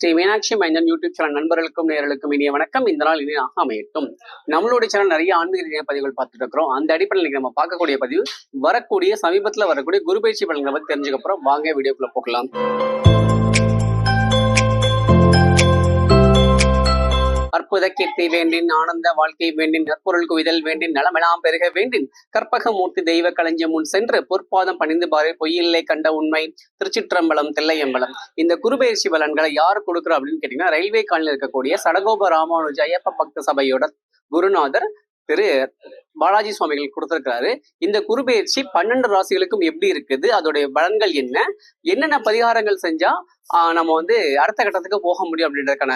ஸ்ரீ மீனாட்சி மைந்தன் YouTube channel நண்பர்களுக்கும் நேர்களுக்கும் இனிய வணக்கம். இந்த நாள் இனியாக அமையட்டும். நம்மளுடைய சேனல் நிறைய ஆன்மீக பதிவுகள் பார்த்துட்டு இருக்கிறோம் அந்த அடிப்படையில் இன்னைக்கு நம்ம பார்க்கக்கூடிய பதிவு வரக்கூடிய சமீபத்தில் வரக்கூடிய குரு பயிற்சி பலன்களை பற்றி தெரிஞ்சுக்கப்புறம் வாங்க வீடியோக்குள்ள போகலாம். அற்புத கீர்த்தி வேண்டின் ஆனந்த வாழ்க்கை வேண்டின் நற்பொருள் குவிதல் வேண்டின் நலமெல்லாம் பெருக வேண்டின் கற்பக மூர்த்தி தெய்வ களஞ்சியம் முன் சென்று பொற்பாதம் பணிந்து பாரு பொய்யில்லை கண்ட உண்மை திருச்சிற்றம்பலம் தில்லையம்பலம். இந்த குருபெயர்ச்சி பலன்களை யார் கொடுக்குறா அப்படின்னு கேட்டீங்கன்னா ரயில்வே காலனில் இருக்கக்கூடிய சடகோப ராமானுஜ ஐயப்ப பக்த சபையோட குருநாதர் திரு பாலாஜி சுவாமிகள் கொடுத்திருக்கிறாரு. இந்த குருபெயர்ச்சி பன்னெண்டு ராசிகளுக்கும் எப்படி இருக்குது? அதோடைய பலன்கள் என்ன? என்னென்ன பரிகாரங்கள் செஞ்சா ஆஹ் நம்ம வந்து அடுத்த கட்டத்துக்கு போக முடியும் அப்படின்றதுக்கான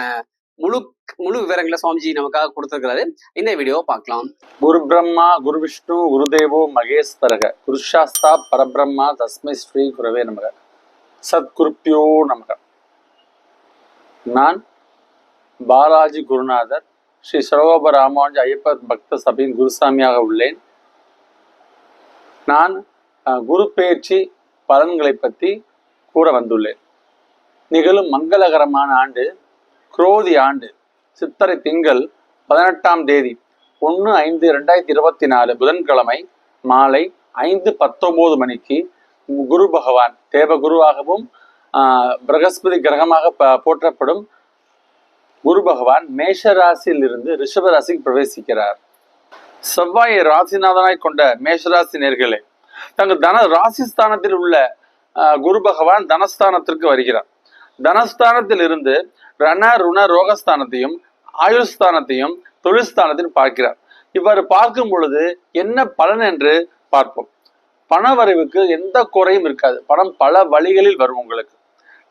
முழு முழு விவரங்களை சுவாமிஜி நமக்காக கொடுத்திருக்கிறாரு. இந்த வீடியோவை பார்க்கலாம். குரு பிரம்மா குரு விஷ்ணு குருதேவோ மகேஸ்வரக குருஷாஸ்தா பரபிரம்மா தஸ்மை ஸ்ரீ குரவே நமக. சத்குருப்பியோ நமக. நான் பாலாஜி குருநாதர் ஸ்ரீ சரோப ராமானுஜ ஐயப்ப பக்த சபையின் குருசாமியாக உள்ளேன். நான் அஹ், குரு பெயர்ச்சி பலன்களை பற்றி கூற வந்துள்ளேன். நிகழும் மங்களகரமான ஆண்டு குரோதி ஆண்டு சித்திரை திங்கள் பதினெட்டாம் தேதி ஒன்று ஐந்து ரெண்டாயிரத்தி இருபத்தி நாலு புதன்கிழமை மாலை ஐந்து பத்தொம்போது மணிக்கு குரு பகவான் தேவகுருவாகவும் ஆஹ், பிரகஸ்பதி கிரகமாக போற்றப்படும் குரு பகவான் மேஷ ராசியிலிருந்து ரிஷப ராசிக்கு பிரவேசிக்கிறார். செவ்வாயை ராசிநாதனாய் கொண்ட மேஷராசி நேர்களே தங்கள் தன ராசி ஸ்தானத்தில் உள்ள ஆஹ், குரு பகவான் தனஸ்தானத்திற்கு வருகிறார். தனஸ்தானத்தில் இருந்து ரண ருண ரோகஸ்தானத்தையும் ஆயுஸ்தானத்தையும் தொழில்ஸ்தானத்தையும் பார்க்கிறார். இவ்வாறு பார்க்கும் பொழுது என்ன பலன் என்று பார்ப்போம். பண வரவுக்கு எந்த குறையும் இருக்காது. பணம் பல வழிகளில் வரும் உங்களுக்கு.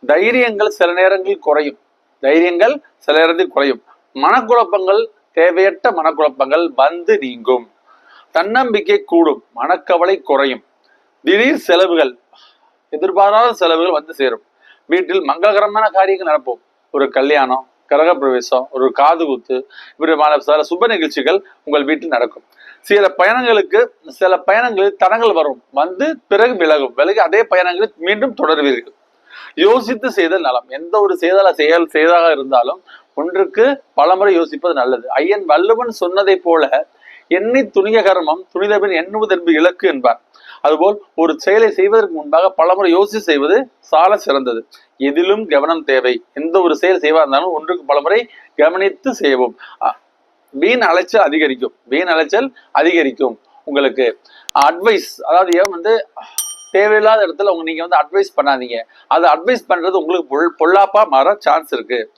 தைரியங்கள் சில நேரங்களில் குறையும். தைரியங்கள் சில நேரத்தில் குறையும். மனக்குழப்பங்கள் தேவையற்ற மனக்குழப்பங்கள் வந்து நீங்கும். தன்னம்பிக்கை கூடும். மனக்கவலை குறையும். திடீர் செலவுகள் எதிர்பாராத செலவுகள் வந்து சேரும். வீட்டில் மங்களகரமான காரியங்கள் நடப்போம். ஒரு கல்யாணம் கிரகப்பிரவேசம் ஒரு காது குத்து சில சுப நிகழ்ச்சிகள் உங்கள் வீட்டில் நடக்கும். சில பயணங்களுக்கு சில பயணங்களில் தடங்கள் வரும். வந்து பிறகு விலகும். விலகி அதே பயணங்களை மீண்டும் தொடர்வீர்கள். யோசித்து செய்தல் நலம். எந்த ஒரு செய்தால செயல் செய்தாக இருந்தாலும் ஒன்றுக்கு பலமுறை யோசிப்பது நல்லது. ஐயன் வள்ளுவன் சொன்னதைப் போல எண்ணி துணிய கர்மம் துணிதபின் எண்ணுவதென்பு இலக்கு என்பார். அதுபோல் ஒரு செயலை செய்வதற்கு முன்பாக பலமுறை யோசித்து செய்வது சால சிறந்தது. எதிலும் கவனம் தேவை. எந்த ஒரு செயல் செய்வா இருந்தாலும் ஒன்றுக்கு பலமுறை கவனித்து செய்யவும் அ- வீண் அலைச்சல் அதிகரிக்கும். வீண் அலைச்சல் அதிகரிக்கும் உங்களுக்கு. அட்வைஸ் அதாவது ஏன் வந்து தேவையில்லாத இடத்துல உங்க நீங்க வந்து அட்வைஸ் பண்ணாதீங்க. அது அட்வைஸ் பண்றது உங்களுக்கு பொல் பொல்லாப்பா மாற சான்ஸ் இருக்கு.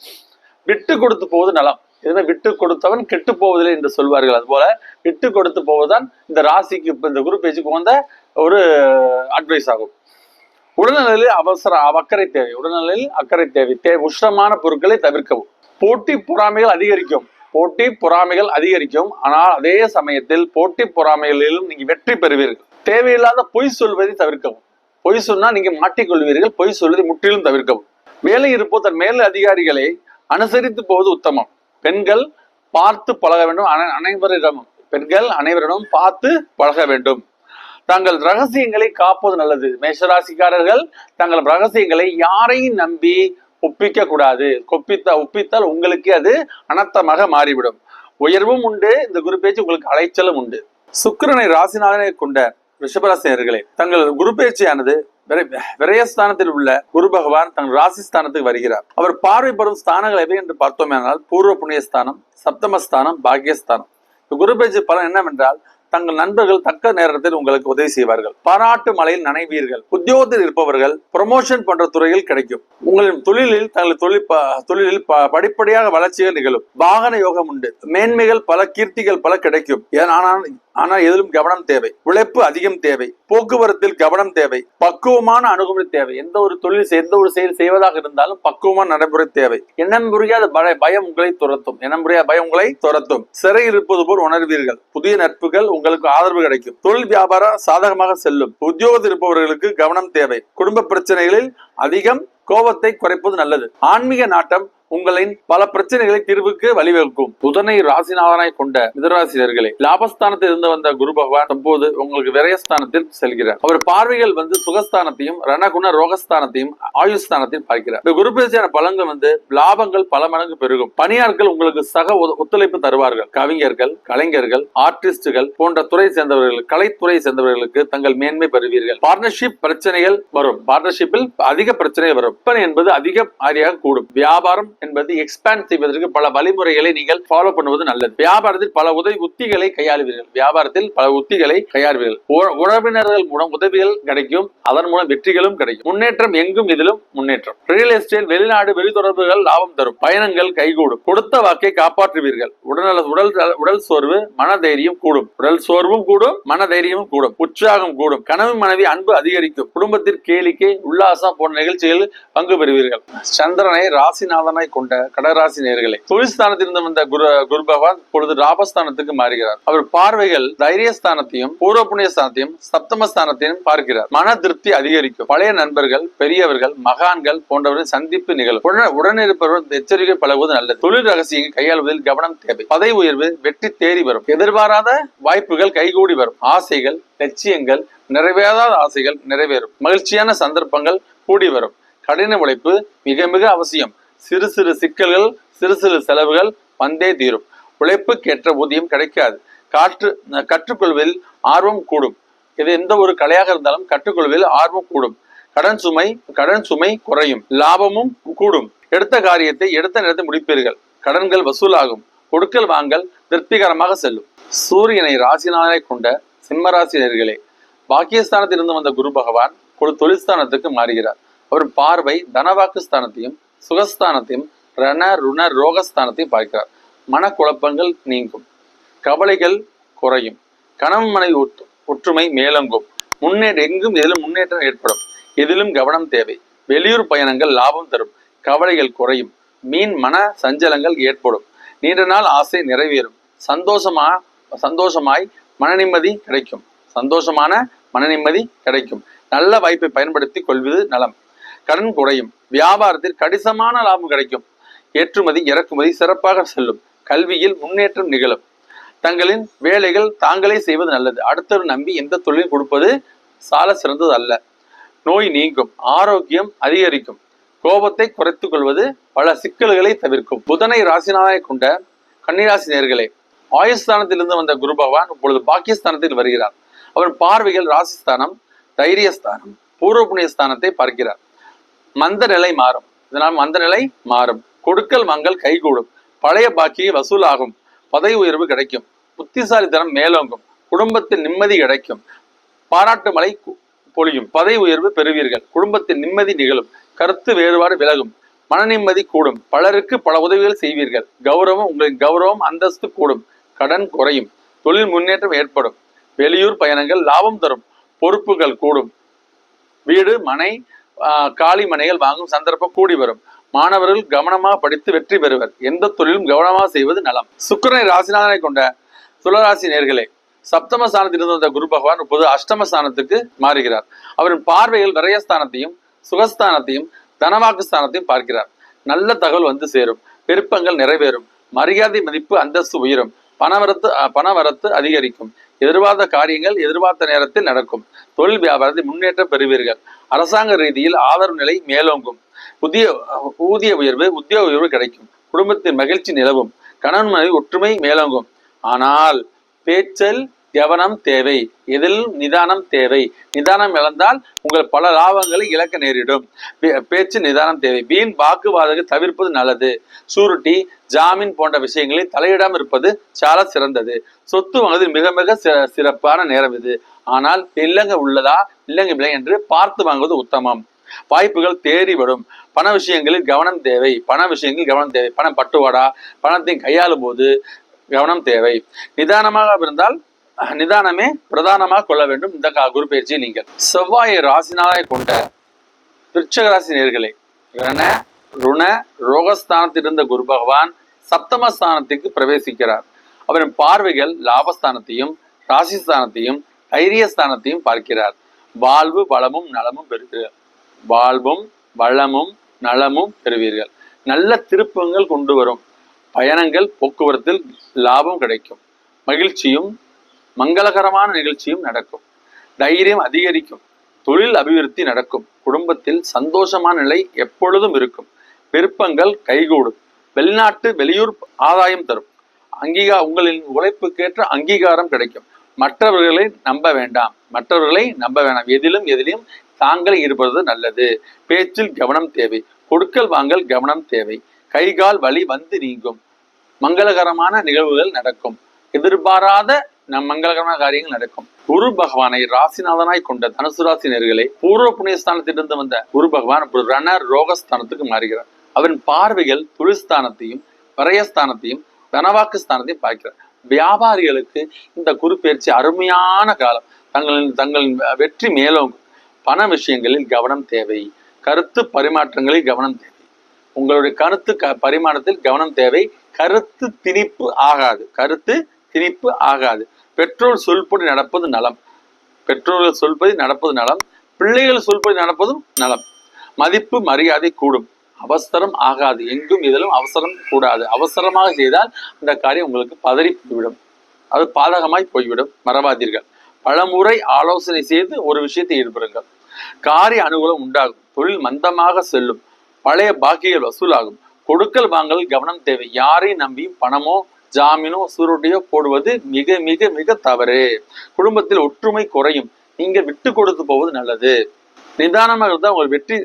விட்டு கொடுத்து போவது நலம். இதுவே விட்டு கொடுத்தவன் கெட்டு போவதில்லை என்று சொல்வார்கள். அதுபோல விட்டு கொடுத்து போவதுதான் இந்த ராசிக்கு இப்போ இந்த குரு பேச்சுக்கு வந்த ஒரு அட்வைஸ் ஆகும். உடல்நிலையில் அவசர அக்கறை தேவை. உடல்நிலையில் அக்கறை தேவை. தே உஷ்ணமான பொருட்களை தவிர்க்கவும். போட்டி பொறாமைகள் அதிகரிக்கும். போட்டி பொறாமைகள் அதிகரிக்கும். ஆனால் அதே சமயத்தில் போட்டி பொறாமைகளிலும் நீங்க வெற்றி பெறுவீர்கள். தேவையில்லாத பொய் சொல்வதை தவிர்க்கவும். பொய் சொன்னா நீங்க மாட்டிக்கொள்வீர்கள். பொய் சொல்வதை முற்றிலும் தவிர்க்கவும். வேலை இருப்போ தன் மேல் அதிகாரிகளை அனுசரித்து போவது உத்தமம். பெண்கள் பார்த்து பழக வேண்டும். அனை- அனைவரிடமும் பெண்கள் அனைவரிடமும் பார்த்து பழக வேண்டும். தங்கள் ரகசியங்களை காப்பது நல்லது. மேஷராசிக்காரர்கள் தங்கள் ரகசியங்களை யாரையும் நம்பி ஒப்பிக்க கூடாது. கொப்பித்த ஒப்பித்தால் உங்களுக்கே அது அனர்த்தமாக மாறிவிடும். உயர்வும் உண்டு. இந்த குரு பேச்சு உங்களுக்கு அலைச்சலும் உண்டு. சுக்கிரனை ராசிநாதனை கொண்ட ரிஷபராசினியர்களே தங்கள் குரு பேச்சியானது விரயஸ்தானத்தில் உள்ள குரு பகவான் தங்கள் ராசிஸ்தானத்துக்கு வருகிறார். அவர் பார்வை பெறும் ஸ்தானங்கள் எவை என்று பார்த்தோமேனால் பூர்வ புண்ணியஸ்தானம் சப்தமஸ்தானம் பாக்கியஸ்தானம் குரு பேச்சு பலன் என்னவென்றால் தங்கள் நண்பர்கள் தக்க நேரத்தில் உங்களுக்கு உதவி செய்வார்கள். பாராட்டு மலையில் நனைவீர்கள். உத்தியோகத்தில் இருப்பவர்கள் ப்ரமோஷன் போன்ற துறையில் கிடைக்கும். உங்களின் தொழிலில் தங்கள் தொழில் தொழிலில் ப- படிப்படியாக வளர்ச்சிகள் நிகழும். வாகன யோகம் உண்டு. மேன்மைகள் பல கீர்த்திகள் பல கிடைக்கும். ஏன் ஆனால் ஆனால் எதிலும் கவனம் தேவை. உழைப்பு அதிகம் தேவை. போக்குவரத்தில் கவனம் தேவை பக்குவமான அணுகுமுறை தேவை. எந்த ஒரு தொழில் எந்த ஒரு செயல் செய்வதாக இருந்தாலும் பக்குவமான நடைமுறை தேவை. எண்ணம் புரியாத பயம் உங்களை துரத்தும். எண்ணம் புரியாத பயம் உங்களை துரத்தும். சிறை இருப்பது போல் உணர்வீர்கள். புதிய நட்புகள் உங்களுக்கு ஆதரவு கிடைக்கும். தொழில் வியாபாரம் சாதகமாக செல்லும். உத்தியோகத்தில் இருப்பவர்களுக்கு கவனம் தேவை. குடும்ப பிரச்சனைகளில் அதிகம் கோபத்தை குறைப்பது நல்லது. ஆன்மீக நாட்டம் உங்களின் பல பிரச்சனைகளை தீர்வுக்கு வழிவகுக்கும். புதனை ராசிநாதனாய் கொண்ட மிதராசினர்களே லாபஸ்தானத்தில் இருந்து வந்த குரு பகவான் தற்போது உங்களுக்கு விரயஸ்தானத்தில் செல்கிறார். அவர் பார்வைகள் வந்து சுகஸ்தானத்தையும் ரணகுண ரோகஸ்தானத்தையும் ஆயுஸ்தானத்தையும் பார்க்கிறார். இந்த குரு பேசியான பலன்கள் வந்து லாபங்கள் பல மடங்கு பெருகும். பணியாட்கள் உங்களுக்கு சக ஒத்துழைப்பு தருவார்கள். கவிஞர்கள் கலைஞர்கள் ஆர்டிஸ்டுகள் போன்ற துறை சேர்ந்தவர்கள் கலைத்துறை சேர்ந்தவர்களுக்கு தங்கள் மேன்மை பெறுவீர்கள். பார்ட்னர்ஷிப் பிரச்சனைகள் வரும். பார்ட்னர்ஷிப்பில் அதிக பிரச்சனை வரும். விற்பனை என்பது அதிக ஆரியாக கூடும். வியாபாரம் என்பது எக்ஸ்பேண்ட் செய்வதற்கு பல வழிமுறைகளை நீங்கள் ஃபாலோ பண்ணுவது நல்லது. வியாபாரத்தில் பல உதவி உத்திகளை கையாளுவீர்கள். வியாபாரத்தில் பல உத்திகளை கையாளுவீர்கள். உறவினர்கள் மூலம் உதவிகள் கிடைக்கும். அதன் மூலம் வெற்றிகளும் கிடைக்கும். முன்னேற்றம் எங்கும் இதிலும் முன்னேற்றம். ரியல் எஸ்டேட் வெளிநாடு வெளித்தொடர்புகள் லாபம் தரும். பயணங்கள் கைகூடும். கொடுத்த வாக்கை காப்பாற்றுவீர்கள். உடல் உடல் உடல் சோர்வு மனதைரியம் கூடும். உடல் சோர்வும் கூடும் மனதைரியமும் கூடும். உற்சாகம் கூடும். கனவு மனைவி அன்பு அதிகரிக்கும். குடும்பத்தில் கேளிக்கை உல்லாசம் போன்ற நிகழ்ச்சிகளில் பங்கு பெறுவீர்கள். சந்திரனை ராசிநாதனை ராசிநாதனாய் கொண்ட கடகராசி நேர்களே தொழில்ஸ்தானத்திலிருந்து வந்த குரு குரு பகவான் பொழுது லாபஸ்தானத்துக்கு மாறுகிறார். அவர் பார்வைகள் தைரியஸ்தானத்தையும் பூர்வ புண்ணிய ஸ்தானத்தையும் சப்தமஸ்தானத்தையும் பார்க்கிறார். மன திருப்தி அதிகரிக்கும். பழைய நண்பர்கள் பெரியவர்கள் மகான்கள் போன்றவர்கள் சந்திப்பு நிகழும். உடன் உடனிருப்பவர்கள் எச்சரிக்கை பழகுவது நல்லது. தொழில் ரகசியங்கள் கையாளுவதில் கவனம் தேவை. பதவி உயர்வு வெற்றி தேடி வரும். எதிர்பாராத வாய்ப்புகள் கைகூடி வரும். ஆசைகள் லட்சியங்கள் நிறைவேறாத ஆசைகள் நிறைவேறும். மகிழ்ச்சியான சந்தர்ப்பங்கள் கூடி வரும். கடின உழைப்பு மிக மிக அவசியம். சிறு சிறு சிக்கல்கள் சிறு சிறு செலவுகள் வந்தே தீரும். உழைப்புக்கு ஏற்ற ஊதியம் கிடைக்காது. காற்று கற்றுக்கொள்வதில் ஆர்வம் கூடும். இது எந்த ஒரு கலையாக இருந்தாலும் கற்றுக்கொள்வதில் ஆர்வம் கூடும். கடன் சுமை கடன் சுமை குறையும். லாபமும் கூடும். எடுத்த காரியத்தை எடுத்த நேரத்தை முடிப்பீர்கள். கடன்கள் வசூலாகும். கொடுக்கல் வாங்கல் திருப்திகரமாக செல்லும். சூரியனை ராசினாரை கொண்ட சிம்மராசினர்களே பாக்கியஸ்தானத்தில் இருந்து வந்த குரு பகவான் ஒரு தொழில்ஸ்தானத்துக்கு மாறுகிறார். அவர் பார்வை தனவாக்கு ஸ்தானத்தையும் சுகஸ்தானத்தையும் ரண ருண ரோகஸ்தானத்தையும் பார்க்கிறார் மனக்குழப்பங்கள் நீங்கும். கவலைகள் குறையும். கணவன் மனைவி ஒற்று- ஒற்றுமை மேலோங்கும். முன்னேற்ற எங்கும் எதிலும் முன்னேற்றம் ஏற்படும். எதிலும் கவனம் தேவை. வெளியூர் பயணங்கள் லாபம் தரும். கவலைகள் குறையும். மீன் மன சஞ்சலங்கள் ஏற்படும். நீண்ட நாள் ஆசை நிறைவேறும். சந்தோஷமா சந்தோஷமாய் மன நிம்மதி கிடைக்கும். சந்தோஷமான மன நிம்மதி கிடைக்கும். நல்ல வாய்ப்பை பயன்படுத்தி கொள்வது நலம். கடன் குறையும். வியாபாரத்தில் கணிசமான லாபம் கிடைக்கும். ஏற்றுமதி இறக்குமதி சிறப்பாக செல்லும். கல்வியில் முன்னேற்றம் நிகழும். தங்களின் வேலைகள் தாங்களே செய்வது நல்லது. அடுத்தவர் நம்பி எந்த தொழிலும் கொடுப்பது சால சிறந்தது அல்ல. நோய் நீங்கும். ஆரோக்கியம் அதிகரிக்கும். கோபத்தை குறைத்துக் கொள்வது பல சிக்கல்களை தவிர்க்கும். புதனை ராசினாய கொண்ட கன்னிராசி நேர்களே ஆயுஸ்தானத்திலிருந்து வந்த குரு பகவான் இப்பொழுது பாக்கியஸ்தானத்தில் வருகிறார். அவர் பார்வைகள் ராசிஸ்தானம் தைரியஸ்தானம் பூர்வ புண்ணியஸ்தானத்தை பார்க்கிறார். மந்த நிலை மாறும். இதனால் மந்த நிலை மாறும். கொடுக்கல் மங்கள் கைகூடும். பழைய பாக்கியை வசூலாகும். பதவி உயர்வு கிடைக்கும். புத்திசாலித்தனம் மேலோங்கும். குடும்பத்தில் நிம்மதி கிடைக்கும். பாராட்டு மலை பொழியும். பதவி உயர்வு பெறுவீர்கள். குடும்பத்தில் நிம்மதி நிகழும். கருத்து வேறுபாடு விலகும். மன நிம்மதி கூடும். பலருக்கு பல உதவிகள் செய்வீர்கள். கௌரவம் உங்களின் கௌரவம் அந்தஸ்து கூடும். கடன் குறையும். தொழில் முன்னேற்றம் ஏற்படும். வெளியூர் பயணங்கள் லாபம் தரும். பொறுப்புகள் கூடும். வீடு மனை காலி மனைகள் வாங்கும் சந்தர்ப்பம் கூடி வரும். மாணவர்கள் கவனமாக படித்து வெற்றி பெறுவர். எந்த தொழிலும் கவனமாக செய்வது நலம். சுக்கரனை ராசிநாதனை கொண்ட துளராசி நேர்களே சப்தம ஸ்தானத்தில் இருந்து வந்த குரு பகவான் இப்போது அஷ்டம ஸ்தானத்துக்கு மாறுகிறார். அவரின் பார்வையில் விரயஸ்தானத்தையும் சுகஸ்தானத்தையும் தனவாக்கு ஸ்தானத்தையும் பார்க்கிறார். நல்ல தகவல் வந்து சேரும். விருப்பங்கள் நிறைவேறும். மரியாதை மதிப்பு அந்தஸ்து உயரும். பணவரத்து பணவரத்து அதிகரிக்கும். எதிர்பார்த்த காரியங்கள் எதிர்பார்த்த நேரத்தில் நடக்கும். தொழில் வியாபாரத்தில் முன்னேற்றம் பெறுவீர்கள். அரசாங்க ரீதியில் ஆதரவு நிலை மேலோங்கும். புதிய ஊதிய உயர்வு உத்தியோக உயர்வு கிடைக்கும். குடும்பத்தின் மகிழ்ச்சி நிலவும். கணவன் மனைவி ஒற்றுமை மேலோங்கும். ஆனால் பேச்சல் கவனம் தேவை. எதிலும் நிதானம் தேவை. நிதானம் இழந்தால் உங்கள் பல லாபங்களை இழக்க நேரிடும். பே- பேச்சு நிதானம் தேவை. வீண் வாக்குவாதத்தை தவிர்ப்பது நல்லது. சூருட்டி ஜாமீன் போன்ற விஷயங்களில் தலையிடாமல் இருப்பது சால சிறந்தது. சொத்து வாங்குவதில் மிக மிக சிறப்பான நேரம் இது. ஆனால் இல்லங்க உள்ளதா இல்லங்க இல்லை என்று பார்த்து வாங்குவது உத்தமம். வாய்ப்புகள் தேடி வரும். பண விஷயங்களில் கவனம் தேவை. பண விஷயங்களில் கவனம் தேவை. பணம் பட்டுவாடா? பணத்தை கையாளும் போது கவனம் தேவை. நிதானமாக இருந்தால் நிதானமே பிரதானமாக கொள்ள வேண்டும். இந்த குரு பயிற்சியை நீங்கள். செவ்வாயை ராசினாலே கொண்ட விருச்சக ராசி நேர்களே ரண ருண ரோகஸ்தானத்தில் இருந்த குரு பகவான் சப்தமஸ்தானத்துக்கு பிரவேசிக்கிறார். அவரின் பார்வைகள் லாபஸ்தானத்தையும் ராசிஸ்தானத்தையும் தைரியஸ்தானத்தையும் பார்க்கிறார். வாழ்வு வளமும் நலமும் பெறுகிறார் வாழ்வும் வளமும் நலமும் பெறுவீர்கள். நல்ல திருப்பங்கள் கொண்டு வரும். பயணங்கள் போக்குவரத்தில் லாபம் கிடைக்கும். மகிழ்ச்சியும் மங்களகரமான நிகழ்ச்சியும் நடக்கும். தைரியம் அதிகரிக்கும். தொழில் அபிவிருத்தி நடக்கும். குடும்பத்தில் சந்தோஷமான நிலை எப்பொழுதும் இருக்கும். விருப்பங்கள் கைகூடும். வெளிநாட்டு வெளியூர் ஆதாயம் தரும். அங்கீகா உங்களின் உழைப்புக்கேற்ற அங்கீகாரம் கிடைக்கும். மற்றவர்களை நம்ப வேண்டாம். மற்றவர்களை நம்ப வேண்டாம் எதிலும் எதிலும் தாங்கள் இருப்பது நல்லது. பேச்சில் கவனம் தேவை. கொடுக்கல் வாங்கல் கவனம் தேவை. கை கால் வலி வந்து நீங்கும். மங்களகரமான நிகழ்வுகள் நடக்கும். எதிர்பாராத நம் மங்களகரமான காரியங்கள் நடக்கும். குரு பகவானை ராசிநாதனாய் கொண்ட தனுசு ராசி நேர்களை பூர்வ புண்ணியஸ்தானத்திலிருந்து வந்த குரு பகவான் ஒரு ரண ரோகஸ்தானத்துக்கு மாறுகிறார். அவரின் பார்வைகள் துளிஸ்தானத்தையும் வரையஸ்தானத்தையும் தனவாக்கு ஸ்தானத்தையும் பார்க்கிறார். வியாபாரிகளுக்கு இந்த குரு பயிற்சி அருமையான காலம். தங்களின் தங்களின் வெற்றி மேலோங்கும். பண விஷயங்களில் கவனம் தேவை. கருத்து பரிமாற்றங்களில் கவனம் தேவை. உங்களுடைய கருத்து க பரிமாணத்தில் கவனம் தேவை. கருத்து திணிப்பு ஆகாது. கருத்து திணிப்பு ஆகாது. பெற்றோர் சொல்படி நடப்பது நலம். பெற்றோர்கள் சொல்படி நடப்பது நலம். பிள்ளைகள் சொல்படி நடப்பதும் நலம். மதிப்பு மரியாதை கூடும். அவசரம் ஆகாது. எங்கும் இதிலும் அவசரம் கூடாது. அவசரமாக செய்தால் அந்த காரியம் உங்களுக்கு பதறி போய்விடும். அது பாதகமாய் போய்விடும். மறவாதீர்கள். பலமுறை ஆலோசனை செய்து ஒரு விஷயத்தை ஈடுபடுங்கள். காரிய அனுகூலம் உண்டாகும். தொழில் மந்தமாக செல்லும். பழைய பாக்கிகள் வசூலாகும். கொடுக்கல் வாங்கல் கவனம் தேவை. யாரையும் நம்பி பணமோ ஜாமீனோ சூருட்டியோ போடுவது மிக மிக மிக தவறு. குடும்பத்தில் ஒற்றுமை குறையும். நீங்க விட்டு கொடுத்து போவது நல்லது. நிதானமாக இருந்தால் உங்கள் வெற்றி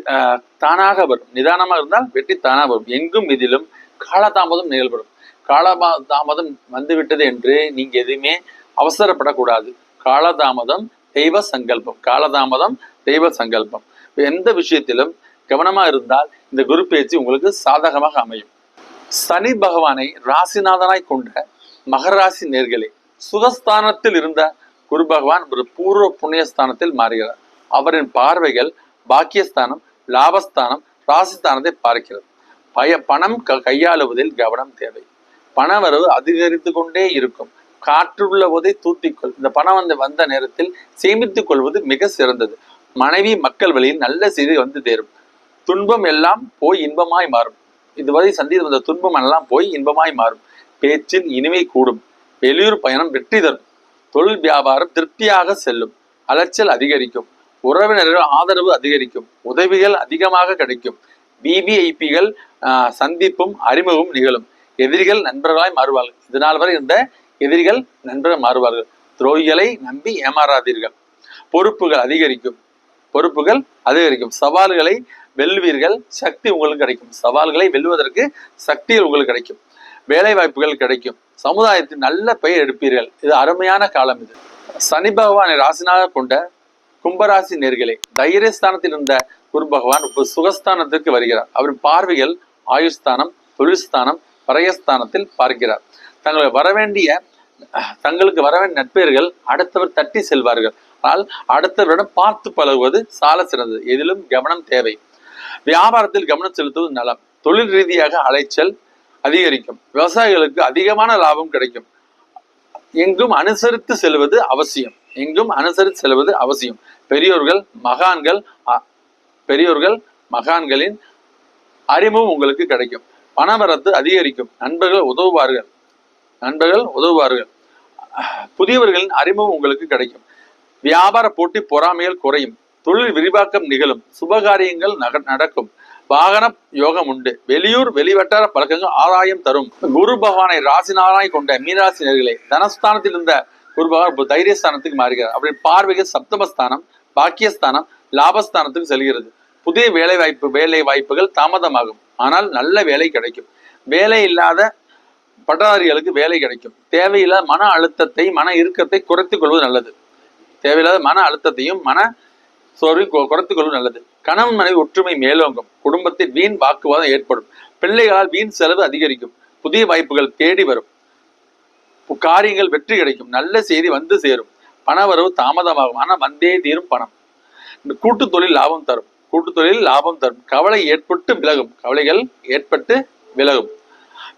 தானாக வரும். நிதானமாக இருந்தால் வெற்றி தானாக வரும். எங்கும் இதிலும் காலதாமதம் நிகழ்படும். காலதாமதம் வந்துவிட்டது என்று நீங்க எதுவுமே அவசரப்படக்கூடாது. காலதாமதம் தெய்வ சங்கல்பம். காலதாமதம் தெய்வ சங்கல்பம். எந்த விஷயத்திலும் கவனமா இருந்தால் இந்த குரு பேச்சு உங்களுக்கு சாதகமாக அமையும். சனி பகவானை ராசிநாதனாய் கொண்ட மகராசி நேர்களே சுகஸ்தானத்தில் இருந்த குரு பகவான் ஒரு பூர்வ புண்ணியஸ்தானத்தில் மாறுகிறார். அவரின் பார்வைகள் பாக்கியஸ்தானம் லாபஸ்தானம் ராசிஸ்தானத்தை பார்க்கிறது. பய பணம் க- கையாளுவதில் கவனம் தேவை. பணவரவு அதிகரித்து கொண்டே இருக்கும். காற்றுள்ள போதை தூத்திக்கொள் இந்த பணம் வந்து வந்த நேரத்தில் சேமித்துக் கொள்வது மிக சிறந்தது. மனைவி மக்கள் வழியில் நல்ல செய்தி வந்து தேரும் துன்பம் எல்லாம் போய் இன்பமாய் மாறும். இதுவரை சந்தித்து வந்த துன்பம் எல்லாம் போய் இன்பமாய் மாறும். பேச்சில் இனிமை கூடும். வெளியூர் பயணம் வெற்றி தரும். தொழில் வியாபாரம் திருப்தியாக செல்லும். அலைச்சல் அதிகரிக்கும். உறவினர்கள் ஆதரவு அதிகரிக்கும். உதவிகள் அதிகமாக கிடைக்கும். பிபிஐபிகள் சந்திப்பும் அறிமுகமும் நிகழும். எதிரிகள் நண்பர்களாய் மாறுவார்கள். இதனால் வரை இருந்த எதிரிகள் நண்பர்கள் மாறுவார்கள். துரோகிகளை நம்பி ஏமாறாதீர்கள். பொறுப்புகள் அதிகரிக்கும். பொறுப்புகள் அதிகரிக்கும். சவால்களை வெல்வீர்கள் சக்தி உங்களுக்கு கிடைக்கும். சவால்களை வெல்வதற்கு சக்திகள் உங்களுக்கு கிடைக்கும். வேலை வாய்ப்புகள் கிடைக்கும். சமுதாயத்தில் நல்ல பெயர் எடுப்பீர்கள். இது அருமையான காலம் இது. சனி பகவானை ராசினாக கொண்ட கும்பராசி நேர்களே தைரியஸ்தானத்தில் இருந்த குரு பகவான் இப்போ சுகஸ்தானத்திற்கு வருகிறார். அவர் பார்வைகள் ஆயுஸ்தானம் தொழில்ஸ்தானம் பரையஸ்தானத்தில் பார்க்கிறார். தங்களுக்கு வரவேண்டிய தங்களுக்கு வரவேண்டிய நட்பெயர்கள் அடுத்தவர் தட்டி செல்வார்கள். ஆனால் அடுத்தவரிடம் பார்த்து பழகுவது சால சிறந்தது. எதிலும் கவனம் தேவை. வியாபாரத்தில் கவனம் செலுத்துவது நலம். தொழில் ரீதியாக அலைச்சல் அதிகரிக்கும். விவசாயிகளுக்கு அதிகமான லாபம் கிடைக்கும். எங்கும் அனுசரித்து செல்வது அவசியம். எங்கும் அனுசரித்து செல்வது அவசியம். பெரியோர்கள் மகான்கள் பெரியோர்கள் மகான்களின் அறிமுகம் உங்களுக்கு கிடைக்கும். பணவரத்து அதிகரிக்கும். நண்பர்கள் உதவுவார்கள். நண்பர்கள் உதவுவார்கள். புதியவர்களின் அறிமுகம் உங்களுக்கு கிடைக்கும். வியாபார போட்டி பொறாமைகள் குறையும். தொழில் விரிவாக்கம் நிகழும். சுபகாரியங்கள் நக- நடக்கும். வாகன யோகம் உண்டு. வெளியூர் வெளிவட்டார பழக்கங்கள் ஆதாயம் தரும். குரு பகவானை ராசினாராய் கொண்ட மீனராசினர்களே தனஸ்தானத்தில் இருந்த குரு பகவான் இப்போ தைரியஸ்தானத்துக்கு மாறுகிறார். அப்படி பார்வைகள் சப்தமஸ்தானம் பாக்கியஸ்தானம் லாபஸ்தானத்துக்கு செல்கிறது. புதிய வேலை வாய்ப்பு வேலை வாய்ப்புகள் தாமதமாகும். ஆனால் நல்ல வேலை கிடைக்கும். வேலை இல்லாத பட்டதாரிகளுக்கு வேலை கிடைக்கும். தேவையில்லாத மன அழுத்தத்தை மன இறுக்கத்தை குறைத்துக் கொள்வது நல்லது. தேவையில்லாத மன அழுத்தத்தையும் மன சோர்வை குறைத்துக் கொள்வது நல்லது. கணவன் மனைவி ஒற்றுமை மேலோங்கும். குடும்பத்தில் வீண் வாக்குவாதம் ஏற்படும். பிள்ளைகளால் வீண் செலவு அதிகரிக்கும். புதிய வாய்ப்புகள் தேடி வரும். காரியங்கள் வெற்றி கிடைக்கும். நல்ல செய்தி வந்து சேரும். பண வரவு தாமதமாகும். ஆனால் வந்தே தீரும் பணம். இந்த கூட்டு தொழில் லாபம் தரும். கூட்டு தொழில் லாபம் தரும். கவலை ஏற்பட்டு விலகும். கவலைகள் ஏற்பட்டு விலகும்.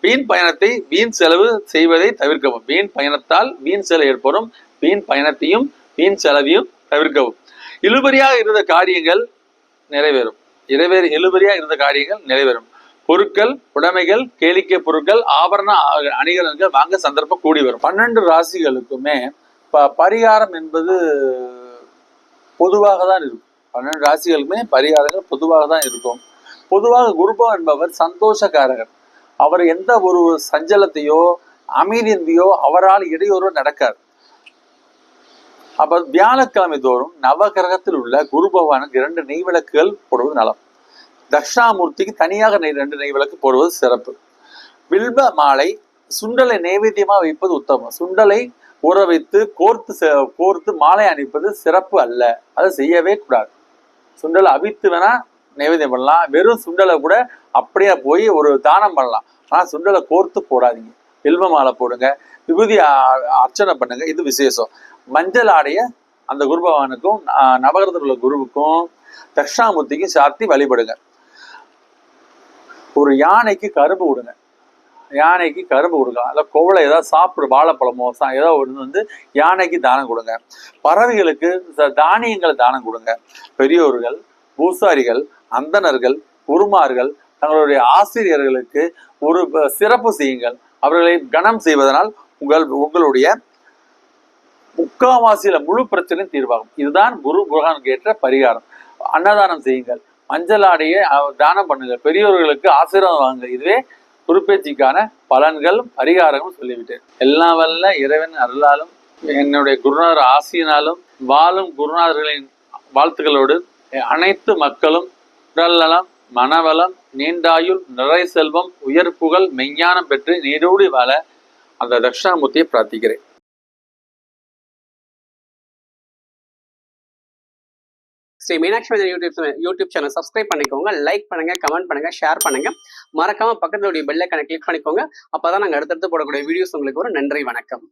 வீண் பயணத்தை வீண் செலவு செய்வதை தவிர்க்கவும். வீண் பயணத்தால் வீண் செலவு ஏற்படும். வீண் பயணத்தையும் வீண் செலவையும் தவிர்க்கவும். இழுபறியாக இருந்த காரியங்கள் நிறைவேறும். இறைவேறு இழுபறியாக இருந்த காரியங்கள் நிறைவேறும். பொருட்கள் உடைமைகள் கேளிக்கை பொருட்கள் ஆபரண அணிகலன்கள் வாங்க சந்தர்ப்பம் கூடி வரும். பன்னெண்டு ராசிகளுக்குமே ப- பரிகாரம் என்பது பொதுவாக தான் இருக்கும். பன்னெண்டு ராசிகளுக்குமே பரிகாரங்கள் பொதுவாக தான் இருக்கும். பொதுவாக குருபம் என்பவர் சந்தோஷக்காரகர். அவர் எந்த ஒரு சஞ்சலத்தையோ அமைதியோ அவரால் இடையூறு நடக்காது. அப்ப வியாழக்கிழமை தோறும் நவகிரகத்தில் உள்ள குரு பகவானுக்கு இரண்டு நெய் விளக்குகள் போடுவது நலம். தட்சிணாமூர்த்திக்கு தனியாக நெய் ரெண்டு நெய் விளக்கு போடுவது சிறப்பு. வில்வ மாலை சுண்டலை நைவேத்தியமா வைப்பது உத்தமம். சுண்டலை ஊற வைத்து கோர்த்து கோர்த்து மாலை அணிப்பது சிறப்பு அல்ல. அதை செய்யவே கூடாது. சுண்டலை அவித்து வேணா நைவேத்தியம் பண்ணலாம். வெறும் சுண்டலை கூட அப்படியே போய் ஒரு தானம் பண்ணலாம். ஆனா சுண்டலை கோர்த்து போடாதீங்க. வில்வ மாலை போடுங்க. விபூதி அர்ச்சனை பண்ணுங்க. இது விசேஷம். மஞ்சள் ஆடைய அந்த குரு பகவானுக்கும் அஹ், நவகிரகத்தில் உள்ள குருவுக்கும் தட்சிணாமூர்த்திக்கும் சாத்தி வழிபடுங்க. ஒரு யானைக்கு கரும்பு விடுங்க யானைக்கு கரும்பு கொடுங்க. இல்லை கோவலை ஏதாவது சாப்பிடு வாழைப்பழமோ சா- ஏதோ ஒன்று வந்து யானைக்கு தானம் கொடுங்க. பறவைகளுக்கு தானியங்களை தானம் கொடுங்க. பெரியோர்கள் பூசாரிகள் அந்தணர்கள் குருமார்கள் தங்களுடைய ஆசிரியர்களுக்கு ஒரு சிறப்பு செய்யுங்கள். அவர்களை கனம் செய்வதனால் உங்கள் உங்களுடைய முக்காவாசியில முழு பிரச்சனையும் தீர்வாகும். இதுதான் குரு புரகான் கேட்ட பரிகாரம். அன்னதானம் செய்யுங்கள். மஞ்சள் ஆடையை தானம் பண்ணுங்கள். பெரியோர்களுக்கு ஆசீர்வாதம் வாங்குங்கள். இதுவே குருப்பேச்சிக்கான பலன்கள் பரிகாரமும் சொல்லிவிட்டேன். எல்லாம் வல்ல இறைவன் அருளாலும் என்னுடைய குருநாதர் ஆசியினாலும் வாழும் குருநாதர்களின் வாழ்த்துக்களோடு அனைத்து மக்களும் உடல் நலம் மனவளம் நீண்டாயுள் நிறை செல்வம் உயர் புகழ் மெஞ்ஞானம் பெற்று நீடோடி வாழ அந்த தட்சிணாமூர்த்தியை பிரார்த்திக்கிறேன். Sri Meenakshi Mandiran YouTube YouTube channel subscribe பண்ணிக்கோங்க லைக் பண்ணுங்க கமெண்ட் பண்ணுங்க ஷேர் பண்ணுங்க. மறக்காம பக்கத்துல பெல் ஐக்கனை கிளிக் பண்ணிக்கோங்க. அப்பதான் நாங்க அடுத்தடுத்து போடக்கூடிய வீடியோஸ் உங்களுக்கு வரும். நன்றி வணக்கம்.